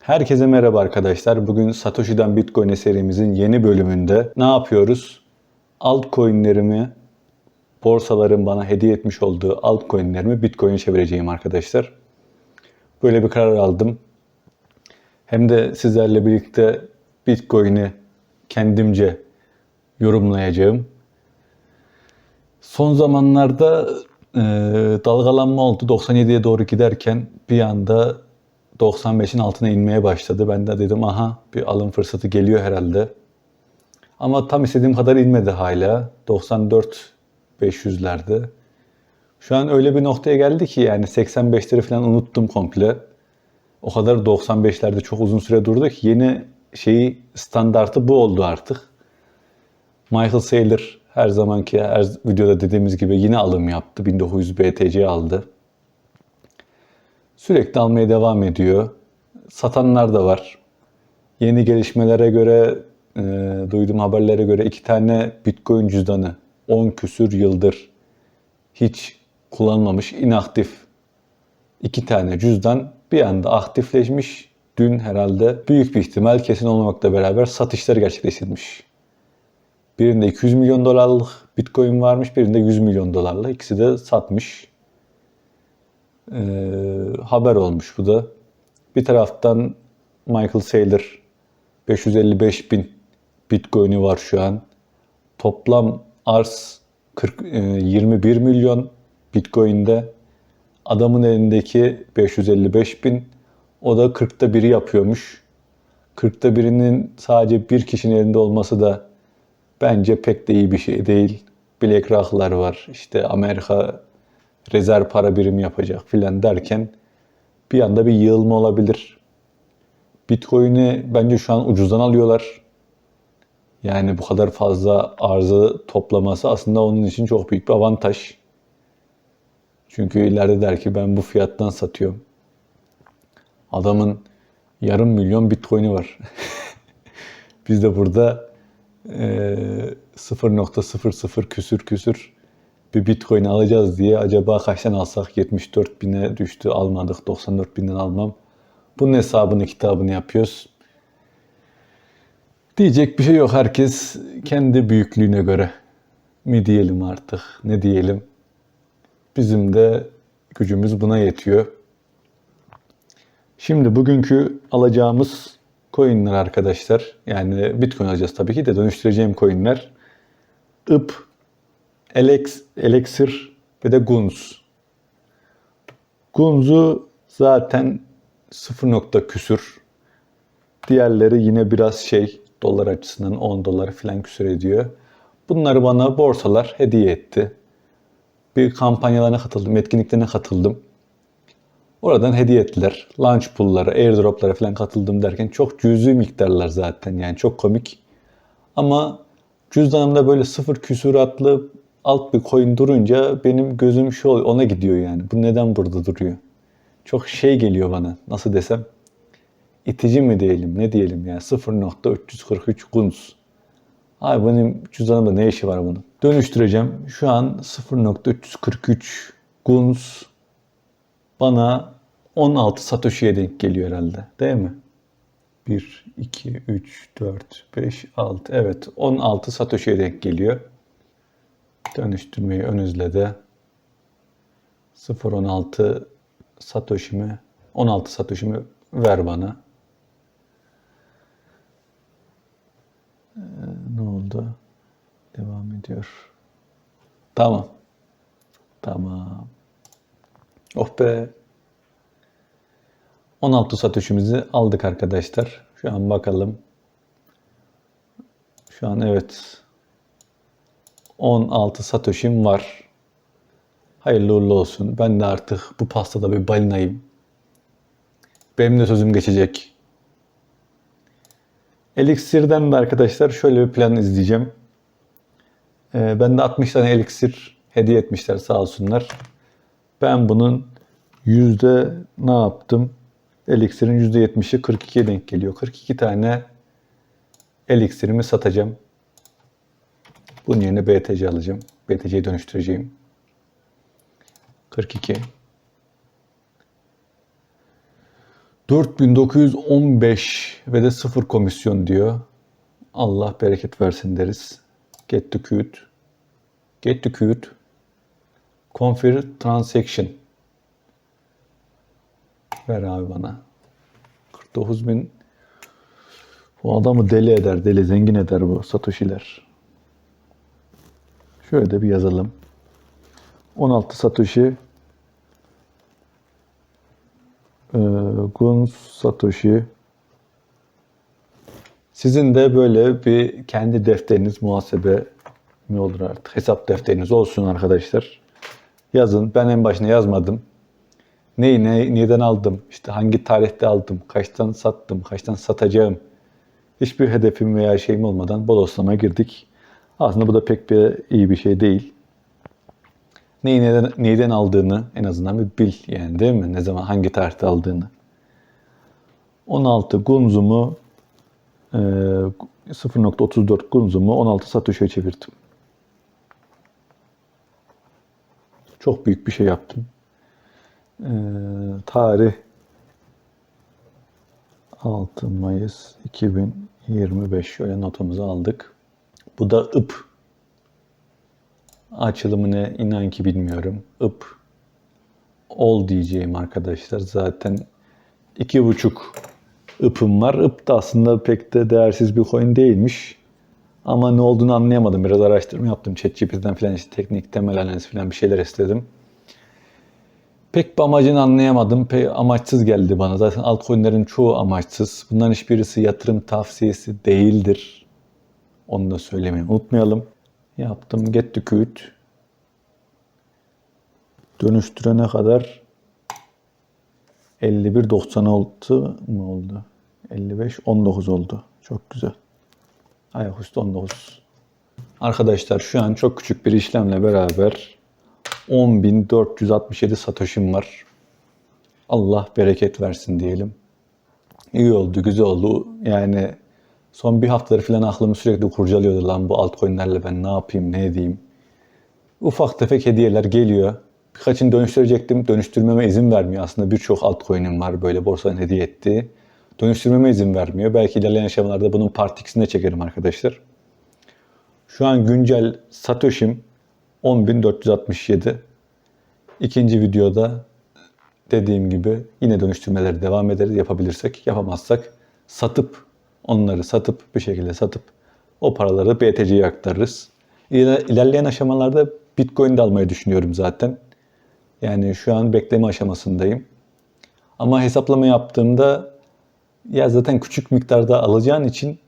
Herkese merhaba arkadaşlar. Bugün Satoshi'den Bitcoin'e serimizin yeni bölümünde ne yapıyoruz? Altcoin'lerimi, borsaların bana hediye etmiş olduğu altcoin'lerimi Bitcoin'e çevireceğim arkadaşlar. Böyle bir karar aldım. Hem de sizlerle birlikte Bitcoin'i kendimce yorumlayacağım. Son zamanlarda e, dalgalanma oldu. 97'ye doğru giderken bir anda 95'in altına inmeye başladı. Ben de dedim aha bir alım fırsatı geliyor herhalde. Ama tam istediğim kadar inmedi hala. 94 500'lerde. Şu an öyle bir noktaya geldi ki yani 85'leri falan unuttum komple. O kadar 95'lerde çok uzun süre durdu ki yeni şeyi standartı bu oldu artık. Michael Saylor her zamanki her videoda dediğimiz gibi yine alım yaptı. 1900 BTC aldı. Sürekli almaya devam ediyor. Satanlar da var. Yeni gelişmelere göre, e, duyduğum haberlere göre iki tane Bitcoin cüzdanı 10 küsür yıldır hiç kullanılmamış, inaktif iki tane cüzdan bir anda aktifleşmiş. Dün herhalde büyük bir ihtimal kesin olmamakla beraber satışlar gerçekleştirilmiş. Birinde 200 milyon dolarlık Bitcoin varmış, birinde 100 milyon dolarlık. İkisi de satmış. Ee, haber olmuş bu da. Bir taraftan Michael Saylor 555 bin Bitcoin'i var şu an. Toplam arz 40, e, 21 milyon Bitcoin'de. Adamın elindeki 555 bin. O da 40'ta biri yapıyormuş. 40'ta birinin sadece bir kişinin elinde olması da bence pek de iyi bir şey değil. BlackRock'lar var. İşte Amerika rezerv para birimi yapacak filan derken bir anda bir yığılma olabilir. Bitcoin'i bence şu an ucuzdan alıyorlar. Yani bu kadar fazla arzı toplaması aslında onun için çok büyük bir avantaj. Çünkü ileride der ki ben bu fiyattan satıyorum. Adamın yarım milyon bitcoin'i var. Biz de burada e, 0.00 küsür küsür bir bitcoin alacağız diye acaba kaçtan alsak 74 bine düştü almadık 94 binden almam. Bunun hesabını kitabını yapıyoruz. Diyecek bir şey yok. Herkes kendi büyüklüğüne göre mi diyelim artık ne diyelim. Bizim de gücümüz buna yetiyor. Şimdi bugünkü alacağımız coinler arkadaşlar. Yani bitcoin alacağız tabii ki de dönüştüreceğim coinler. IP, Alex, Elixir ve de Gunz. Gunz'u zaten 0 nokta küsür. Diğerleri yine biraz şey dolar açısından 10 dolar falan küsür ediyor. Bunları bana borsalar hediye etti. Bir kampanyalarına katıldım, etkinliklerine katıldım. Oradan hediye ettiler. Launch pool'lara, airdrop'lara falan katıldım derken çok cüzi miktarlar zaten yani çok komik. Ama cüzdanımda böyle sıfır küsuratlı alt bir coin durunca benim gözüm şu ona gidiyor yani. Bu neden burada duruyor? Çok şey geliyor bana. Nasıl desem? İtici mi diyelim, ne diyelim yani 0.343 Gunz. Abi benim cüzdanımda ne işi var bunun? Dönüştüreceğim. Şu an 0.343 Gunz bana 16 Satoshi'ye denk geliyor herhalde. Değil mi? 1, 2, 3, 4, 5, 6. Evet 16 Satoshi'ye denk geliyor. Dönüştürmeyi ön izle 0.16 Satoshi'mi 16 Satoshi'mi ver bana. Ee, ne oldu? Devam ediyor. Tamam. Tamam. Oh be. 16 Satoshi'mizi aldık arkadaşlar. Şu an bakalım. Şu an evet 16 Satoshi'm var. Hayırlı uğurlu olsun. Ben de artık bu pastada bir balinayım. Benim de sözüm geçecek. Elixir'den de arkadaşlar şöyle bir plan izleyeceğim. Ee, ben de 60 tane elixir hediye etmişler sağ olsunlar. Ben bunun yüzde ne yaptım? Yüzde 70'i 42'ye denk geliyor. 42 tane elixirimi satacağım. Bunun yerine BTC alacağım. BTC'yi dönüştüreceğim. 42. 4915 ve de sıfır komisyon diyor. Allah bereket versin deriz. Get to queue. Get to queue. Confirm transaction. Ver abi bana. 49 bin. Bu adamı deli eder, deli zengin eder bu Satoshi'ler. Şöyle de bir yazalım. 16 Satoshi ee, Gun Satoshi sizin de böyle bir kendi defteriniz muhasebe mi olur artık hesap defteriniz olsun arkadaşlar. Yazın. Ben en başına yazmadım. Neyi ne, neden aldım? İşte hangi tarihte aldım? Kaçtan sattım? Kaçtan satacağım? Hiçbir hedefim veya şeyim olmadan bodoslama girdik. Aslında bu da pek bir iyi bir şey değil. Neyi neden, neyden aldığını en azından bir bil yani değil mi? Ne zaman hangi tarihte aldığını. 16 gunzumu e, 0.34 gunzumu 16 satuşa çevirdim. Çok büyük bir şey yaptım. E, tarih 6 Mayıs 2025 şöyle notumuzu aldık. Bu da ıp. Açılımı ne inan ki bilmiyorum. ıp. Ol diyeceğim arkadaşlar. Zaten iki buçuk ıpım var. Ip da aslında pek de değersiz bir coin değilmiş. Ama ne olduğunu anlayamadım. Biraz araştırma yaptım. ChatGPT'den falan işte teknik temel analiz falan bir şeyler istedim. Pek bir amacını anlayamadım. Pek amaçsız geldi bana. Zaten altcoin'lerin çoğu amaçsız. Bunların hiçbirisi yatırım tavsiyesi değildir. Onu da söylemeyi unutmayalım. Yaptım get to queue. Dönüştürene kadar 51.96 mı oldu? 55 19 oldu. Çok güzel. Ayaküstü 19. Arkadaşlar şu an çok küçük bir işlemle beraber 10.467 satoshim var. Allah bereket versin diyelim. İyi oldu, güzel oldu. Yani son bir haftadır falan aklımı sürekli kurcalıyordu lan bu altcoin'lerle ben ne yapayım, ne edeyim. Ufak tefek hediyeler geliyor. Birkaçını dönüştürecektim. Dönüştürmeme izin vermiyor. Aslında birçok altcoin'im var böyle borsadan hediye ettiği. Dönüştürmeme izin vermiyor. Belki ilerleyen aşamalarda bunun part 2'sini de çekerim arkadaşlar. Şu an güncel Satoshi'm 10.467. İkinci videoda dediğim gibi yine dönüştürmeleri devam ederiz yapabilirsek. Yapamazsak satıp onları satıp bir şekilde satıp o paraları BTC'ye aktarırız. İler- İlerleyen aşamalarda Bitcoin de almayı düşünüyorum zaten. Yani şu an bekleme aşamasındayım. Ama hesaplama yaptığımda ya zaten küçük miktarda alacağın için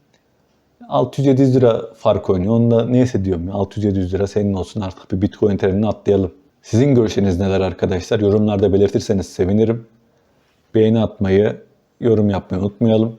600-700 lira fark oynuyor. Onda neyse diyorum ya 600-700 lira senin olsun artık bir Bitcoin terimini atlayalım. Sizin görüşleriniz neler arkadaşlar? Yorumlarda belirtirseniz sevinirim. Beğeni atmayı, yorum yapmayı unutmayalım.